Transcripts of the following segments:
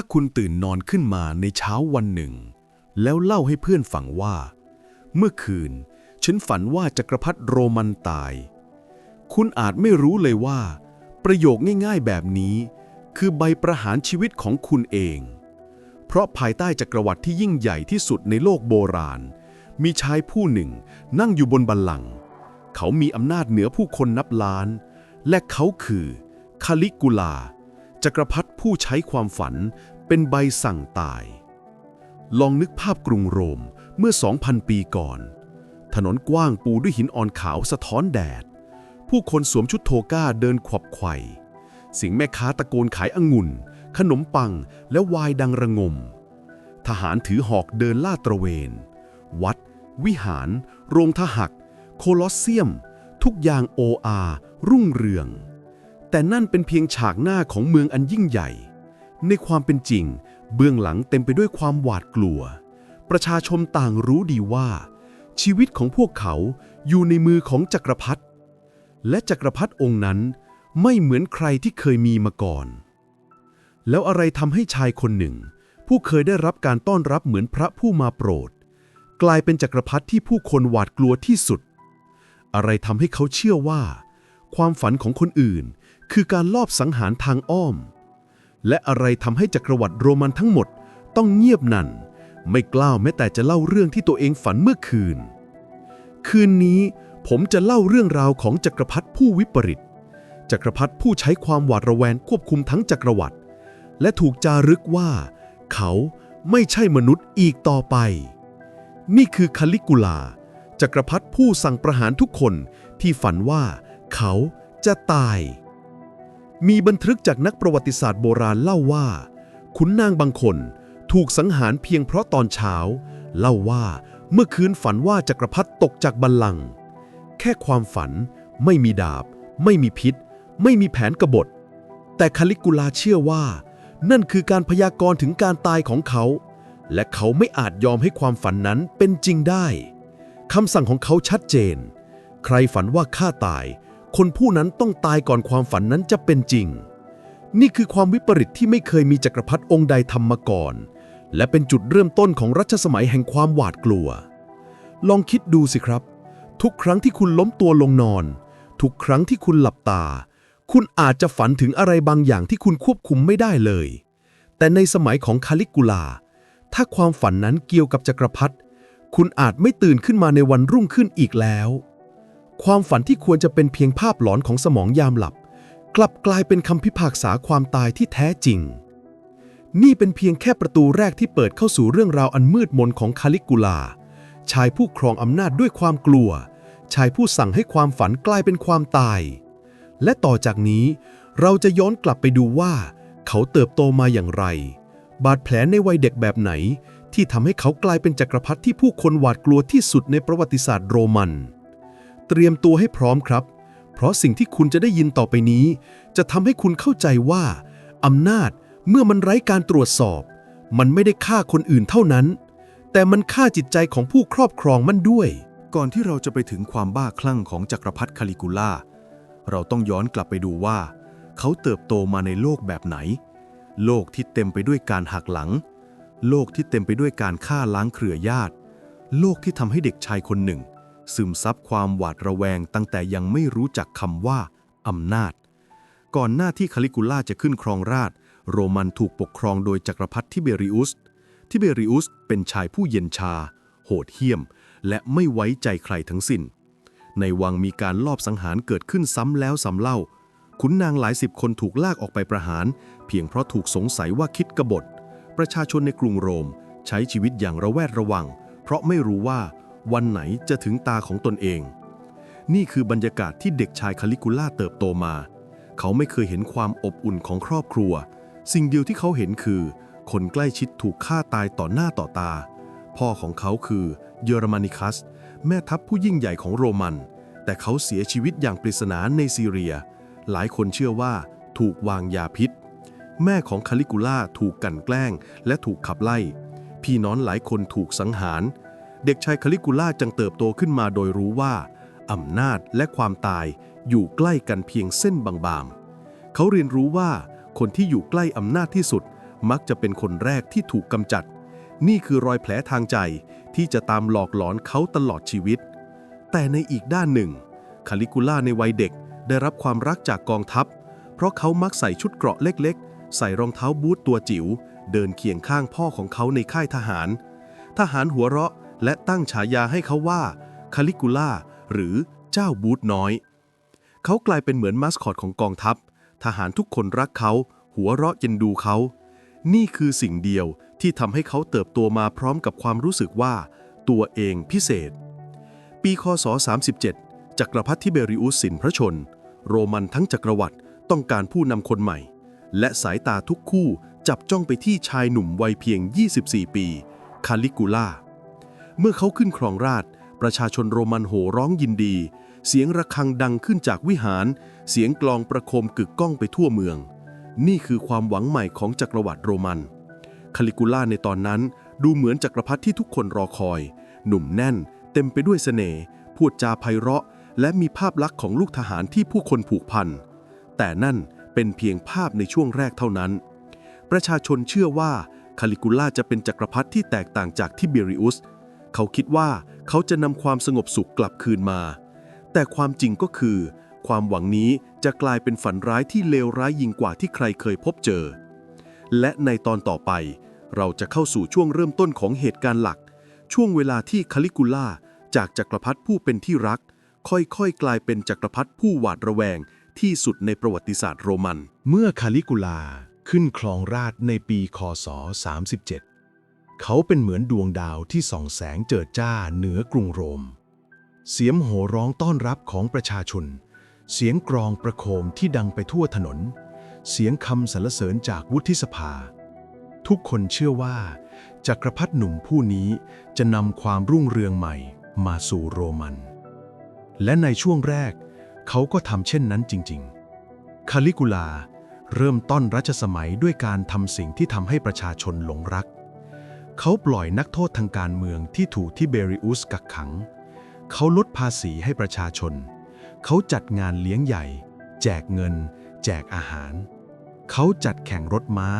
ถ้าคุณตื่นนอนขึ้นมาในเช้าวันหนึ่ง แล้วเล่าให้เพื่อนฟังว่า เมื่อคืน ฉันฝันว่าจักรพรรดิโรมันตาย คุณอาจไม่รู้เลยว่า ประโยคง่ายๆแบบนี้ คือใบประหารชีวิตของคุณเอง เพราะภายใต้จักรวรรดิที่ยิ่งใหญ่ที่สุดในโลกโบราณ มีชายผู้หนึ่งนั่งอยู่บนบัลลังก์เขามีอำนาจเหนือผู้คนนับล้าน และเขาคือคาลิกุลา จักรพรรดิผู้ใช้ความฝันเป็นใบสั่งตาย ลองนึกภาพกรุงโรมเมื่อ 2,000 ปีก่อน ถนนกว้างปูด้วยหินอ่อนขาวสะท้อนแดด ผู้คนสวมชุดโทก้าเดินขวับไขว่สิงแม่ค้าตะโกนขายองุ่น ขนมปังและวายดังระงม ทหารถือหอกเดินลาดตระเวน วัด วิหาร โรงทหัก โคลอสเซียม ทุกอย่างโออารุ่งเรือง แต่นั่นเป็นเพียงฉากหน้าของเมืองอันยิ่งใหญ่ ในความเป็นจริง เบื้องหลังเต็มไปด้วยความหวาดกลัว ประชาชนต่างรู้ดีว่า ชีวิตของพวกเขาอยู่ในมือของจักรพรรดิและจักรพรรดิองค์นั้นไม่เหมือนใครที่เคยมีมาก่อน แล้วอะไรทำให้ชายคนหนึ่ง ผู้เคยได้รับการต้อนรับเหมือนพระผู้มาโปรด กลายเป็นจักรพรรดิที่ผู้คนหวาดกลัวที่สุด อะไรทำให้เขาเชื่อว่า ความฝันของคนอื่น คือการลอบสังหารทางอ้อม และอะไรทำให้จักรวรรดิโรมันทั้งหมดต้องเงียบนัน่นไม่กล้าแม้แต่จะเล่าเรื่องที่ตัวเองฝันเมื่อคืน คืนนี้ผมจะเล่าเรื่องราวของจักรพรรดิผู้วิปริต จักรพรรดิผู้ใช้ความหวาดระแวงควบคุมทั้งจักรวรรดิและถูกจารึกว่า เขาไม่ใช่มนุษย์อีกต่อไป นี่คือคาลิกุลา จักรพรรดิผู้สั่งประหารทุกคนที่ฝันว่าเขาจะตาย มีบันทึกจากนักประวัติศาสตร์โบราณเล่าว่า ขุนนางบางคนถูกสังหารเพียงเพราะตอนเช้า เล่าว่าเมื่อคืนฝันว่าจักรพรรดิตกจากบัลลังก์แค่ความฝัน ไม่มีดาบ ไม่มีพิษ ไม่มีแผนกบฏ แต่คาลิกุลาเชื่อว่า นั่นคือการพยากรณ์ถึงการตายของเขา และเขาไม่อาจยอมให้ความฝันนั้นเป็นจริงได้คำสั่งของเขาชัดเจน ใครฝันว่าข้าตาย คนผู้นั้นต้องตายก่อนความฝันนั้นจะเป็นจริง นี่คือความวิปริตที่ไม่เคยมีจักรพรรดิองค์ใดทำมาก่อน และเป็นจุดเริ่มต้นของรัชสมัยแห่งความหวาดกลัว ลองคิดดูสิครับ ทุกครั้งที่คุณล้มตัวลงนอน ทุกครั้งที่คุณหลับตา คุณอาจจะฝันถึงอะไรบางอย่างที่คุณควบคุมไม่ได้เลย แต่ในสมัยของคาลิกุลา ถ้าความฝันนั้นเกี่ยวกับจักรพรรดิคุณอาจไม่ตื่นขึ้นมาในวันรุ่งขึ้นอีกแล้ว ความฝันที่ควรจะเป็นเพียงภาพหลอนของสมองยามหลับ กลับกลายเป็นคำพิพากษาความตายที่แท้จริง นี่เป็นเพียงแค่ประตูแรกที่เปิดเข้าสู่เรื่องราวอันมืดมนของคาลิกุลา ชายผู้ครองอำนาจด้วยความกลัว ชายผู้สั่งให้ความฝันกลายเป็นความตาย และต่อจากนี้ เราจะย้อนกลับไปดูว่า เขาเติบโตมาอย่างไร บาดแผลในวัยเด็กแบบไหน ที่ทำให้เขากลายเป็นจักรพรรดิที่ผู้คนหวาดกลัวที่สุดในประวัติศาสตร์โรมัน เตรียมตัวให้พร้อมครับ เพราะสิ่งที่คุณจะได้ยินต่อไปนี้ จะทำให้คุณเข้าใจว่าอำนาจเมื่อมันไร้การตรวจสอบ มันไม่ได้ฆ่าคนอื่นเท่านั้น แต่มันฆ่าจิตใจของผู้ครอบครองมันด้วย ก่อนที่เราจะไปถึงความบ้าคลั่งของจักรพรรดิคาลิกุล่า เราต้องย้อนกลับไปดูว่า เขาเติบโตมาในโลกแบบไหน โลกที่เต็มไปด้วยการหักหลัง โลกที่เต็มไปด้วยการฆ่าล้างเครือญาติ โลกที่ทำให้เด็กชายคนหนึ่ง ซึมซับความหวาดระแวงตั้งแต่ยังไม่รู้จักคำว่าอำนาจ ก่อนหน้าที่คาลิกุล่าจะขึ้นครองราช โรมันถูกปกครองโดยจักรพรรดิทิเบริอุส ทิเบริอุสเป็นชายผู้เย็นชา โหดเหี้ยม และไม่ไว้ใจใครทั้งสิ้น ในวังมีการลอบสังหารเกิดขึ้นซ้ำแล้วซ้ำเล่า ขุนนางหลายสิบคนถูกลากออกไปประหาร เพียงเพราะถูกสงสัยว่าคิดกบฏ ประชาชนในกรุงโรม ใช้ชีวิตอย่างระแวดระวัง เพราะไม่รู้ว่า วันไหนจะถึงตาของตนเอง นี่คือบรรยากาศที่เด็กชายคาลิกุล่าเติบโตมา เขาไม่เคยเห็นความอบอุ่นของครอบครัว สิ่งเดียวที่เขาเห็นคือ คนใกล้ชิดถูกฆ่าตายต่อหน้าต่อตา พ่อของเขาคือเยอรมานิคัส แม่ทัพผู้ยิ่งใหญ่ของโรมัน แต่เขาเสียชีวิตอย่างปริศนาในซีเรีย หลายคนเชื่อว่าถูกวางยาพิษ แม่ของคาลิกุล่าถูกกันแกล้งและถูกขับไล่ พี่น้องหลายคนถูกสังหาร เด็กชายคาลิกุล่าจึงเติบโตขึ้นมาโดยรู้ว่า อำนาจและความตายอยู่ใกล้กันเพียงเส้นบางๆ เขาเรียนรู้ว่าคนที่อยู่ใกล้อำนาจที่สุด มักจะเป็นคนแรกที่ถูกกำจัด นี่คือรอยแผลทางใจที่จะตามหลอกหลอนเขาตลอดชีวิต แต่ในอีกด้านหนึ่ง คาลิกูล่าในวัยเด็กได้รับความรักจากกองทัพ เพราะเขามักใส่ชุดเกราะเล็กๆ ใส่รองเท้าบูทตัวจิ๋ว เดินเคียงข้างพ่อของเขาในค่ายทหาร ทหารหัวเราะ และตั้งฉายาให้เขาว่าคาลิกูล่าหรือเจ้าบูทน้อย เขากลายเป็นเหมือนมาสคอตของกองทัพ ทหารทุกคนรักเขา หัวเราะเย็นดูเขา นี่คือสิ่งเดียวที่ทำให้เขาเติบโตมาพร้อมกับความรู้สึกว่า ตัวเองพิเศษ ปีคศ 37 จักรพรรดิทิเบริอุสสินพระชน โรมันทั้งจักรวรรดิต้องการผู้นำคนใหม่ และสายตาทุกคู่จับจ้องไปที่ชายหนุ่มวัยเพียง 24 ปี คาลิกูล่า เมื่อเขาขึ้นครองราชประชาชนโรมันโห่ร้องยินดี เสียงระฆังดังขึ้นจากวิหาร เสียงกลองประโคมกึกก้องไปทั่วเมือง นี่คือความหวังใหม่ของจักรวรรดิโรมันคาลิกูล่าในตอนนั้นดูเหมือนจักรพรรดิที่ทุกคนรอคอย หนุ่มแน่น เต็มไปด้วยเสน่ห์พูดจาไพเราะ และมีภาพลักษณ์ของลูกทหารที่ผู้คนผูกพัน แต่นั่นเป็นเพียงภาพในช่วงแรกเท่านั้น ประชาชนเชื่อว่าคาลิกูล่าจะเป็นจักรพรรดิที่แตกต่างจากทิเบริอุส เขาคิดว่าเขาจะนำความสงบสุขกลับคืนมา แต่ความจริงก็คือ ความหวังนี้จะกลายเป็นฝันร้ายที่เลวร้ายยิ่งกว่าที่ใครเคยพบเจอ และในตอนต่อไป เราจะเข้าสู่ช่วงเริ่มต้นของเหตุการณ์หลัก ช่วงเวลาที่คาลิกูล่าจากจักรพรรดิผู้เป็นที่รัก ค่อยๆ กลายเป็นจักรพรรดิผู้หวาดระแวงที่สุดในประวัติศาสตร์โรมัน เมื่อคาลิกูลาขึ้นครองราชในปีคศ37 เขาเป็นเหมือนดวงดาวที่ส่องแสงเจิดจ้าเหนือกรุงโรม เสียงโห่ร้องต้อนรับของประชาชน เสียงกรองประโคมที่ดังไปทั่วถนน เสียงคำสรรเสริญจากวุฒิสภา ทุกคนเชื่อว่า จักรพรรดิหนุ่มผู้นี้จะนำความรุ่งเรืองใหม่มาสู่โรมัน และในช่วงแรก เขาก็ทำเช่นนั้นจริง ๆ คาลิกูลาเริ่มต้นรัชสมัยด้วยการทำสิ่งที่ทำให้ประชาชนหลงรัก เขาปล่อยนักโทษทางการเมืองที่ถูกทิเบริอุสกักขัง เขาลดภาษีให้ประชาชน เขาจัดงานเลี้ยงใหญ่ แจกเงิน แจกอาหาร เขาจัดแข่งรถม้า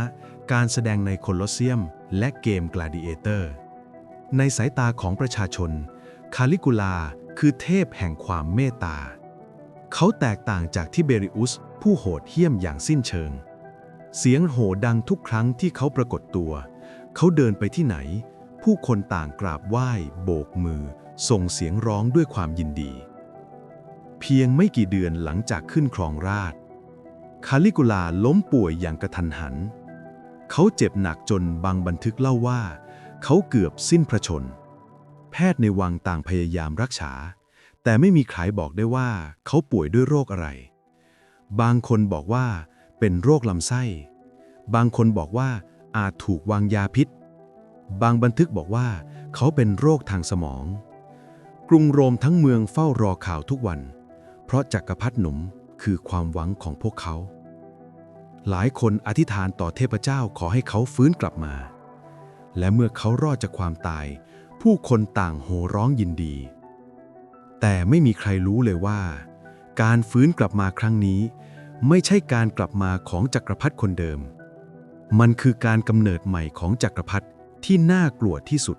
การแสดงในโคลอสเซียม และเกมกลาดิเอเตอร์ ในสายตาของประชาชน คาลิกูลาคือเทพแห่งความเมตตา เขาแตกต่างจากทิเบริอุสผู้โหดเหี้ยมอย่างสิ้นเชิง เสียงโห่ดังทุกครั้งที่เขาปรากฏตัวเขาเดินไปที่ไหน ผู้คนต่างกราบไหว้ โบกมือ ส่งเสียงร้องด้วยความยินดี เพียงไม่กี่เดือนหลังจากขึ้นครองราชคาลิกุลาล้มป่วยอย่างกระทันหัน เขาเจ็บหนักจนบางบันทึกเล่าว่า เขาเกือบสิ้นพระชน แพทย์ในวังต่างพยายามรักษา แต่ไม่มีใครบอกได้ว่าเขาป่วยด้วยโรคอะไร บางคนบอกว่าเป็นโรคลำไส้ บางคนบอกว่า อาจถูกวางยาพิษ บางบันทึกบอกว่าเขาเป็นโรคทางสมอง กรุงโรมทั้งเมืองเฝ้ารอข่าวทุกวัน เพราะจักรพรรดิหนุ่มคือความหวังของพวกเขา หลายคนอธิษฐานต่อเทพเจ้าขอให้เขาฟื้นกลับมา และเมื่อเขารอดจากความตาย ผู้คนต่างโห่ร้องยินดี แต่ไม่มีใครรู้เลยว่า การฟื้นกลับมาครั้งนี้ ไม่ใช่การกลับมาของจักรพรรดิคนเดิม มันคือการกำเนิดใหม่ของจักรพรรดิที่น่ากลัวที่สุด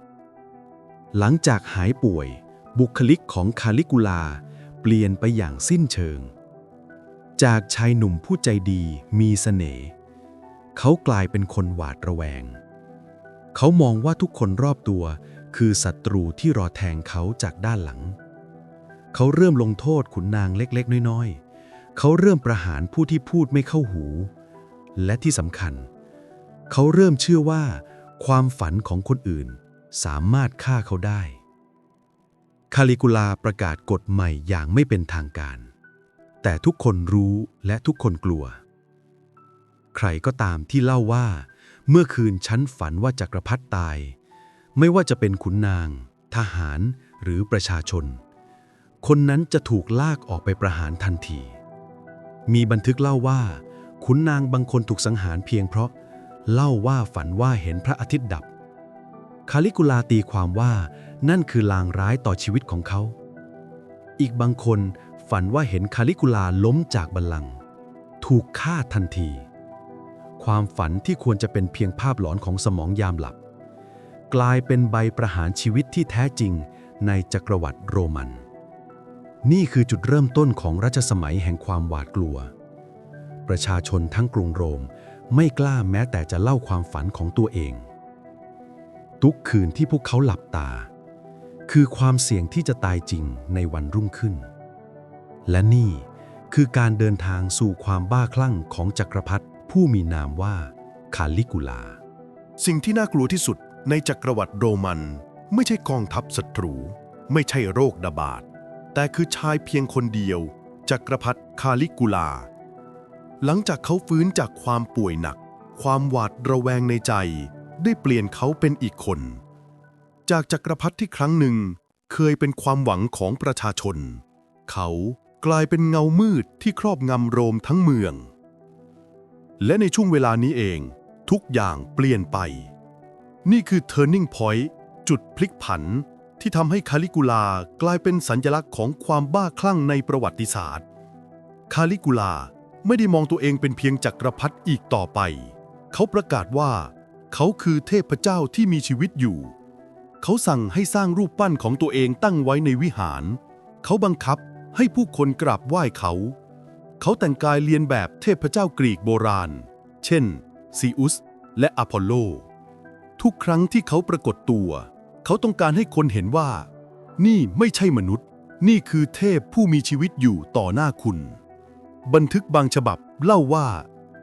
หลังจากหายป่วย บุคลิกของคาลิกูลา เปลี่ยนไปอย่างสิ้นเชิง จากชายหนุ่มผู้ใจดีมีเสน่ห์เขากลายเป็นคนหวาดระแวง เขามองว่าทุกคนรอบตัวคือศัตรูที่รอแทงเขาจากด้านหลัง เขาเริ่มลงโทษขุนนางเล็กๆ น้อยๆ เขาเริ่มประหารผู้ที่พูดไม่เข้าหู และที่สำคัญ เขาเริ่มเชื่อว่า ความฝันของคนอื่นสามารถฆ่าเขาได้ คาลิกูลาประกาศกฎใหม่อย่างไม่เป็นทางการ แต่ทุกคนรู้และทุกคนกลัว ใครก็ตามที่เล่าว่า เมื่อคืนฉันฝันว่าจักรพรรดิตาย ไม่ว่าจะเป็นขุนนาง ทหารหรือประชาชน คนนั้นจะถูกลากออกไปประหารทันที มีบันทึกเล่าว่าขุนนางบางคนถูกสังหารเพียงเพราะ เล่าว่าฝันว่าเห็นพระอาทิตย์ดับ คาลิกุลาตีความว่านั่นคือลางร้ายต่อชีวิตของเขา อีกบางคนฝันว่าเห็นคาลิกุลาล้มจากบัลลังก์ถูกฆ่าทันที ความฝันที่ควรจะเป็นเพียงภาพหลอนของสมองยามหลับ กลายเป็นใบประหารชีวิตที่แท้จริงในจักรวรรดิโรมัน นี่คือจุดเริ่มต้นของรัชสมัยแห่งความหวาดกลัว ประชาชนทั้งกรุงโรม ไม่กล้าแม้แต่จะเล่าความฝันของตัวเอง ทุกคืนที่พวกเขาหลับตา คือความเสี่ยงที่จะตายจริงในวันรุ่งขึ้น และนี่คือการเดินทางสู่ความบ้าคลั่งของจักรพรรดิผู้มีนามว่าคาลิกุลา สิ่งที่น่ากลัวที่สุดในจักรวรรดิโรมัน ไม่ใช่กองทัพศัตรู ไม่ใช่โรคระบาด แต่คือชายเพียงคนเดียว จักรพรรดิคาลิกุลา หลังจากเขาฟื้นจากความป่วยหนัก ความหวาดระแวงในใจ ได้เปลี่ยนเขาเป็นอีกคน จากจักรพรรดิที่ครั้งหนึ่ง เคยเป็นความหวังของประชาชน เขากลายเป็นเงามืดที่ครอบงำโรมทั้งเมือง และในช่วงเวลานี้เองทุกอย่างเปลี่ยนไป นี่คือ turning point จุดพลิกผันที่ทำให้คาลิกุลากลายเป็นสัญลักษณ์ของความบ้าคลั่งในประวัติศาสตร์ คาลิกุลา ไม่ได้มองตัวเองเป็นเพียงจักรพรรดิอีกต่อไป เขาประกาศว่า เขาคือเทพเจ้าที่มีชีวิตอยู่ เขาสั่งให้สร้างรูปปั้นของตัวเองตั้งไว้ในวิหาร เขาบังคับให้ผู้คนกราบไหว้เขา เขาแต่งกายเลียนแบบเทพเจ้ากรีกโบราณ เช่นซีอุสและอพอลโล ทุกครั้งที่เขาปรากฏตัว เขาต้องการให้คนเห็นว่า นี่ไม่ใช่มนุษย์ นี่คือเทพผู้มีชีวิตอยู่ต่อหน้าคุณ บันทึกบางฉบับเล่าว่า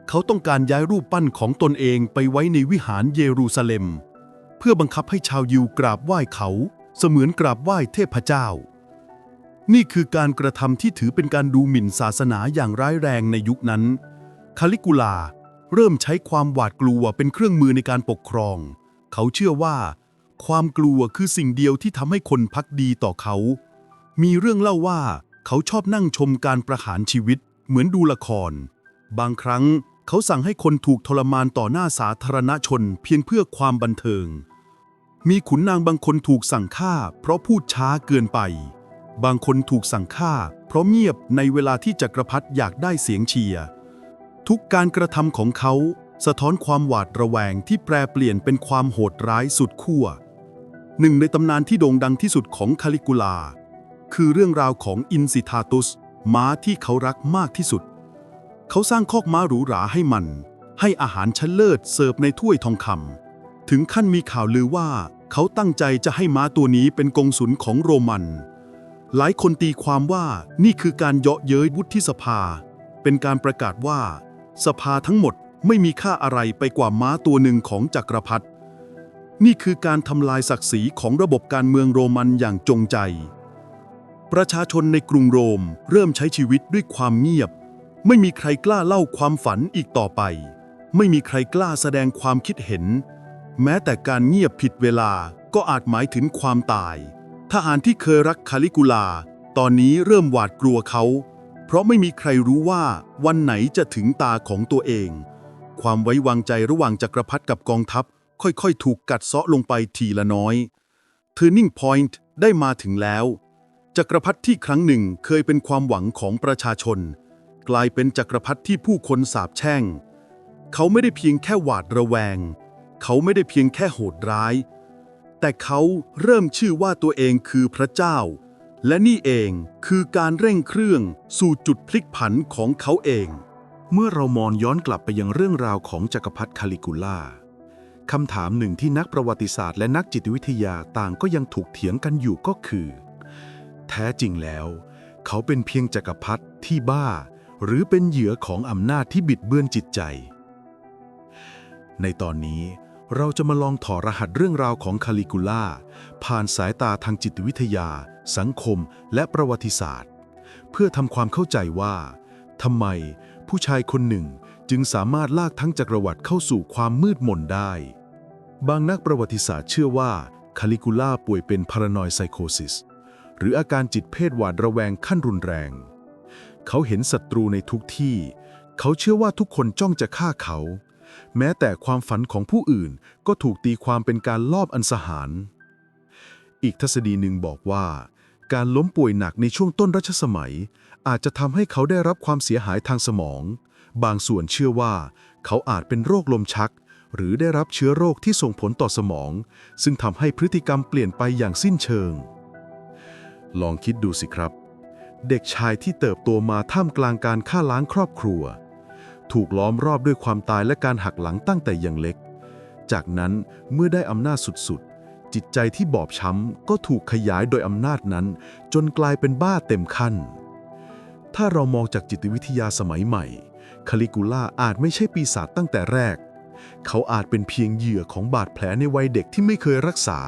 เขาต้องการย้ายรูปปั้นของตนเองไปไว้ในวิหารเยรูซาเล็ม เพื่อบังคับให้ชาวยิวกราบไหว้เขา เสมือนกราบไหว้เทพเจ้า นี่คือการกระทำที่ถือเป็นการดูหมิ่นศาสนาอย่างร้ายแรงในยุคนั้น คาลิกุลาเริ่มใช้ความหวาดกลัวเป็นเครื่องมือในการปกครอง เขาเชื่อว่า ความกลัวคือสิ่งเดียวที่ทำให้คนพักดีต่อเขา มีเรื่องเล่าว่า เขาชอบนั่งชมการประหารชีวิต เหมือนดูละคร บางครั้งเขาสั่งให้คนถูกทรมานต่อหน้าสาธารณชนเพียงเพื่อความบันเทิง มีขุนนางบางคนถูกสั่งฆ่า เพราะพูดช้าเกินไป บางคนถูกสั่งฆ่า เพราะเงียบในเวลาที่จักรพรรดิอยากได้เสียงเชียร์ทุกการกระทำของเขาสะท้อนความหวาดระแวงที่แปรเปลี่ยนเป็นความโหดร้ายสุดขั้วหนึ่งในตำนานที่โด่งดังที่สุดของคาลิกุลา คือเรื่องราวของอินซิทาตุส ม้าที่เขารักมากที่สุด เขาสร้างคอกม้าหรูหราให้มัน ให้อาหารชั้นเลิศเสิร์ฟในถ้วยทองคำถึงขั้นมีข่าวลือว่าเขาตั้งใจจะให้ม้าตัวนี้เป็นกงสุลของโรมัน หลายคนตีความว่านี่คือการเยาะเย้ยวุฒิสภา เป็นการประกาศว่า สภาทั้งหมดไม่มีค่าอะไรไปกว่าม้าตัวหนึ่งของจักรพรรดินี่คือการทำลายศักดิ์ศรีของระบบการเมืองโรมันอย่างจงใจ ประชาชนในกรุงโรมเริ่มใช้ชีวิตด้วยความเงียบ ไม่มีใครกล้าเล่าความฝันอีกต่อไป ไม่มีใครกล้าแสดงความคิดเห็น แม้แต่การเงียบผิดเวลาก็อาจหมายถึงความตาย ทหารที่เคยรักคาลิกุลา ตอนนี้เริ่มหวาดกลัวเขา เพราะไม่มีใครรู้ว่าวันไหนจะถึงตาของตัวเอง ความไว้วางใจระหว่างจักรพรรดิกับกองทัพ ค่อยๆ ถูกกัดเซาะลงไปทีละน้อย Turning Point ได้มาถึงแล้ว จักรพรรดิที่ครั้งหนึ่งเคยเป็นความหวังของประชาชน กลายเป็นจักรพรรดิที่ผู้คนสาปแช่ง เขาไม่ได้เพียงแค่หวาดระแวง เขาไม่ได้เพียงแค่โหดร้าย แต่เขาเริ่มชื่อว่าตัวเองคือพระเจ้า และนี่เองคือการเร่งเครื่องสู่จุดพลิกผันของเขาเอง เมื่อเรามองย้อนกลับไปยังเรื่องราวของจักรพรรดิคาลิกุล่าคำถามหนึ่งที่นักประวัติศาสตร์และนักจิตวิทยาต่างก็ยังถูกเถียงกันอยู่ก็คือ แท้จริงแล้ว เขาเป็นเพียงจักรพรรดิที่บ้า หรือเป็นเหยื่อของอำนาจที่บิดเบือนจิตใจ ในตอนนี้เราจะมาลองถอดรหัสเรื่องราวของคาลิกุล่า ผ่านสายตาทางจิตวิทยา สังคม และประวัติศาสตร์ เพื่อทำความเข้าใจว่าทำไมผู้ชายคนหนึ่งจึงสามารถลากทั้งจักรวรรดิเข้าสู่ความมืดมนได้ บางนักประวัติศาสตร์เชื่อว่าคาลิกุล่าป่วยเป็นพารานอยไซโคซิส หรืออาการจิตเพศหวาดระแวงขั้นรุนแรง เขาเห็นศัตรูในทุกที่ เขาเชื่อว่าทุกคนจ้องจะฆ่าเขา แม้แต่ความฝันของผู้อื่นก็ถูกตีความเป็นการลอบอันสหาร อีกทฤษฎีหนึ่งบอกว่า การล้มป่วยหนักในช่วงต้นรัชสมัย อาจจะทำให้เขาได้รับความเสียหายทางสมอง บางส่วนเชื่อว่า เขาอาจเป็นโรคลมชักหรือได้รับเชื้อโรคที่ส่งผลต่อสมอง ซึ่งทำให้พฤติกรรมเปลี่ยนไปอย่างสิ้นเชิง ลองคิดดูสิครับ เด็กชายที่เติบโตมาท่ามกลางการฆ่าล้างครอบครัว ถูกล้อมรอบด้วยความตายและการหักหลังตั้งแต่ยังเล็ก จากนั้นเมื่อได้อำนาจสุดๆ จิตใจที่บอบช้ำก็ถูกขยายโดยอำนาจนั้น จนกลายเป็นบ้าเต็มขั้น ถ้าเรามองจากจิตวิทยาสมัยใหม่คาลิกูล่าอาจไม่ใช่ปีศาจตั้งแต่แรก เขาอาจเป็นเพียงเหยื่อของบาดแผลในวัยเด็กที่ไม่เคยรักษา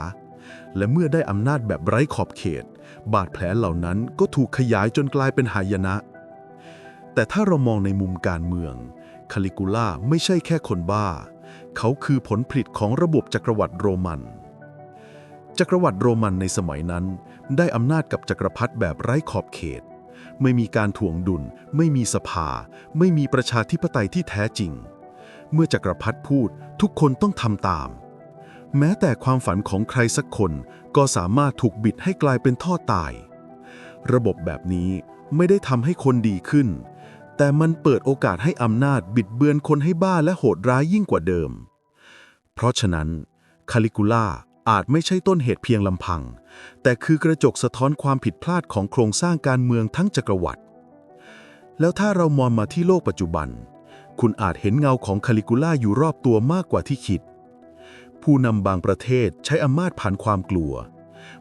และเมื่อได้อำนาจแบบไร้ขอบเขต บาดแผลเหล่านั้นก็ถูกขยายจนกลายเป็นหายนะ แต่ถ้าเรามองในมุมการเมือง คาลิกูล่าไม่ใช่แค่คนบ้า เขาคือผลผลิตของระบบจักรวรรดิโรมัน จักรวรรดิโรมันในสมัยนั้น ได้อำนาจกับจักรพรรดิแบบไร้ขอบเขต ไม่มีการถ่วงดุล ไม่มีสภา ไม่มีประชาธิปไตยที่แท้จริง เมื่อจักรพรรดิพูดทุกคนต้องทำตาม แม้แต่ความฝันของใครสักคนก็สามารถถูกบิดให้กลายเป็นท่อตาย ระบบแบบนี้ไม่ได้ทำให้คนดีขึ้น แต่มันเปิดโอกาสให้อำนาจบิดเบือนคนให้บ้าและโหดร้ายยิ่งกว่าเดิม เพราะฉะนั้นคาลิกูล่าอาจไม่ใช่ต้นเหตุเพียงลำพัง แต่คือกระจกสะท้อนความผิดพลาดของโครงสร้างการเมืองทั้งจักรวรรดิแล้วถ้าเรามองมาที่โลกปัจจุบัน คุณอาจเห็นเงาของคาลิกูล่าอยู่รอบตัวมากกว่าที่คิด ผู้นำบางประเทศใช้อำนาจผ่านความกลัว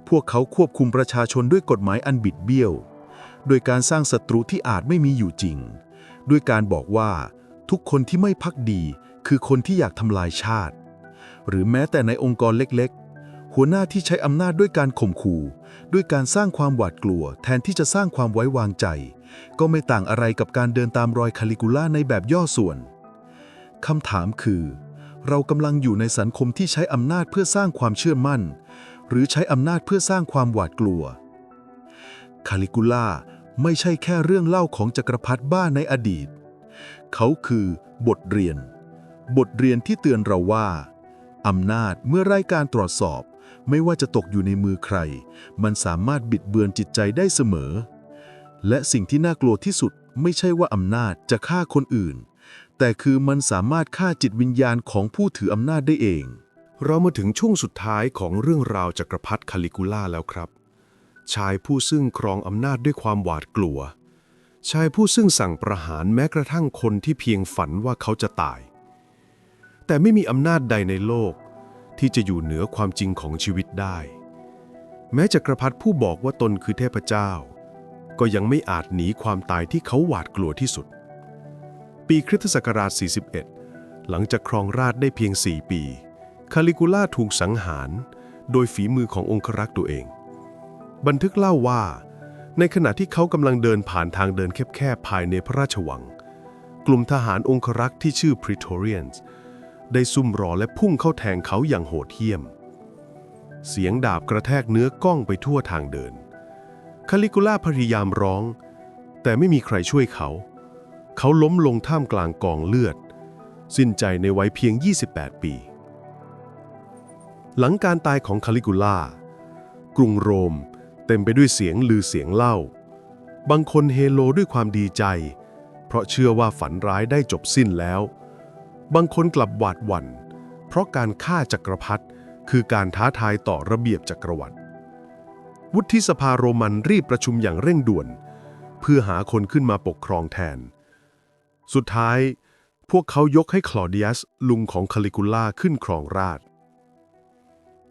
พวกเขาควบคุมประชาชนด้วยกฎหมายอันบิดเบี้ยว โดยการสร้างศัตรูที่อาจไม่มีอยู่จริง ด้วยการบอกว่าทุกคนที่ไม่พักดีคือคนที่อยากทำลายชาติ หรือแม้แต่ในองค์กรเล็กๆ หัวหน้าที่ใช้อำนาจด้วยการข่มขู่ ด้วยการสร้างความหวาดกลัว แทนที่จะสร้างความไว้วางใจ ก็ไม่ต่างอะไรกับการเดินตามรอยคาลิกูล่าในแบบย่อส่วนคำถามคือ เรากำลังอยู่ในสังคมที่ใช้อำนาจเพื่อสร้างความเชื่อมั่น หรือใช้อำนาจเพื่อสร้างความหวาดกลัว คาลิกูล่าไม่ใช่แค่เรื่องเล่าของจักรพรรดิบ้าในอดีต เขาคือบทเรียน บทเรียนที่เตือนเราว่าอำนาจเมื่อไร้การตรวจสอบ ไม่ว่าจะตกอยู่ในมือใคร มันสามารถบิดเบือนจิตใจได้เสมอ และสิ่งที่น่ากลัวที่สุดไม่ใช่ว่าอำนาจจะฆ่าคนอื่น แต่คือมันสามารถฆ่าจิตวิญญาณของผู้ถืออำนาจได้เอง เรามาถึงช่วงสุดท้ายของเรื่องราวจักรพรรดิคาลิกูล่าแล้วครับ ชายผู้ซึ่งครองอำนาจด้วยความหวาดกลัว ชายผู้ซึ่งสั่งประหารแม้กระทั่งคนที่เพียงฝันว่าเขาจะตาย แต่ไม่มีอำนาจใดในโลก ที่จะอยู่เหนือความจริงของชีวิตได้ แม้จักรพรรดิผู้บอกว่าตนคือเทพเจ้า ก็ยังไม่อาจหนีความตายที่เขาหวาดกลัวที่สุด ปีคริสตศักราช 41 หลังจากครองราชได้เพียง 4 ปี คาลิกูล่าถูกสังหาร โดยฝีมือขององครักษ์ตัวเอง บันทึกเล่าว่า ในขณะที่เขากำลังเดินผ่านทางเดินแคบๆภายในพระราชวัง กลุ่มทหารองครักษ์ที่ชื่อ Praetorians ได้ซุ่มรอและพุ่งเข้าแทงเขาอย่างโหดเหี้ยม เสียงดาบกระแทกเนื้อก้องไปทั่วทางเดิน คาลิกูล่าพยายามร้อง แต่ไม่มีใครช่วยเขาเเขาล้มลงท่ามกลางกองเลือด สิ้นใจในวัยเพียง 28 ปี หลังการตายของคาลิกูล่ากรุงโรม เต็มไปด้วยเสียงลือเสียงเล่า บางคนเฮโลด้วยความดีใจ เพราะเชื่อว่าฝันร้ายได้จบสิ้นแล้ว บางคนกลับหวาดหวั่น เพราะการฆ่าจักรพรรดิคือการท้าทายต่อระเบียบจักรวรรดิวุฒิสภาโรมันรีบประชุมอย่างเร่งด่วน เพื่อหาคนขึ้นมาปกครองแทน สุดท้าย พวกเขายกให้คลอเดียสลุงของคาลิกูล่าขึ้นครองราช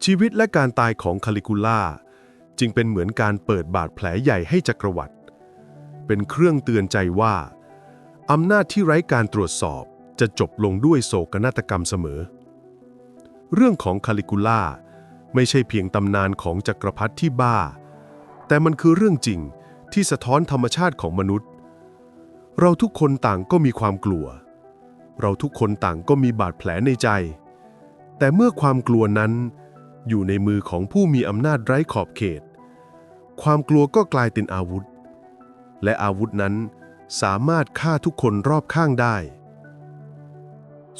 ชีวิตและการตายของคาลิกูล่าจึงเป็นเหมือนการเปิดบาดแผลใหญ่ให้จักรวรรดิเป็นเครื่องเตือนใจว่า อำนาจที่ไร้การตรวจสอบจะจบลงด้วยโศกนาฏกรรมเสมอ เรื่องของคาลิกูล่าไม่ใช่เพียงตำนานของจักรพรรดิที่บ้า แต่มันคือเรื่องจริงที่สะท้อนธรรมชาติของมนุษย์ เราทุกคนต่างก็มีความกลัว เราทุกคนต่างก็มีบาดแผลในใจ แต่เมื่อความกลัวนั้น อยู่ในมือของผู้มีอำนาจไร้ขอบเขต ความกลัวก็กลายเป็นอาวุธ และอาวุธนั้นสามารถฆ่าทุกคนรอบข้างได้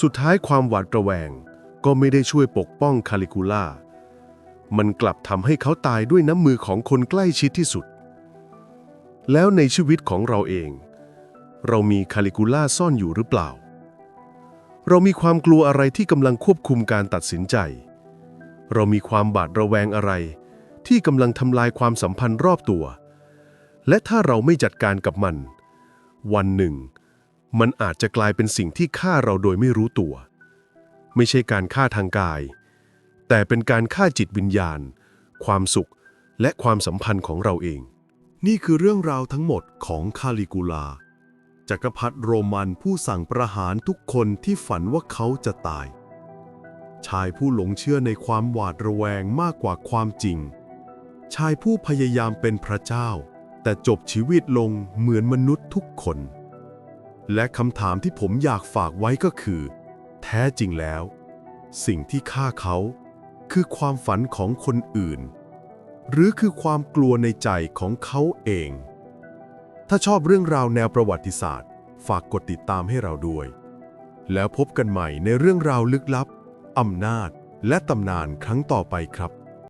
สุดท้ายความหวาดระแวงก็ไม่ได้ช่วยปกป้องคาลิกูล่า มันกลับทำให้เขาตายด้วยน้ำมือของคนใกล้ชิดที่สุด แล้วในชีวิตของเราเอง เรามีคาลิกูล่าซ่อนอยู่หรือเปล่า เรามีความกลัวอะไรที่กำลังควบคุมการตัดสินใจ เรามีความบาดระแวงอะไร ที่กำลังทำลายความสัมพันธ์รอบตัว และถ้าเราไม่จัดการกับมัน วันหนึ่ง มันอาจจะกลายเป็นสิ่งที่ฆ่าเราโดยไม่รู้ตัว ไม่ใช่การฆ่าทางกาย แต่เป็นการฆ่าจิตวิญญาณ ความสุขและความสัมพันธ์ของเราเอง นี่คือเรื่องราวทั้งหมดของคาลิกูลา จักรพรรดิโรมันผู้สั่งประหารทุกคนที่ฝันว่าเขาจะตาย ชายผู้หลงเชื่อในความหวาดระแวงมากกว่าความจริง ชายผู้พยายามเป็นพระเจ้า แต่จบชีวิตลงเหมือนมนุษย์ทุกคน และคำถามที่ผมอยากฝากไว้ก็คือ แท้จริงแล้ว สิ่งที่ฆ่าเขา คือความฝันของคนอื่น หรือคือความกลัวในใจของเขาเอง ถ้าชอบเรื่องราวแนวประวัติศาสตร์ ฝากกดติดตามให้เราด้วย แล้วพบกันใหม่ในเรื่องราวลึกลับอำนาจและตำนานครั้งต่อไปครับ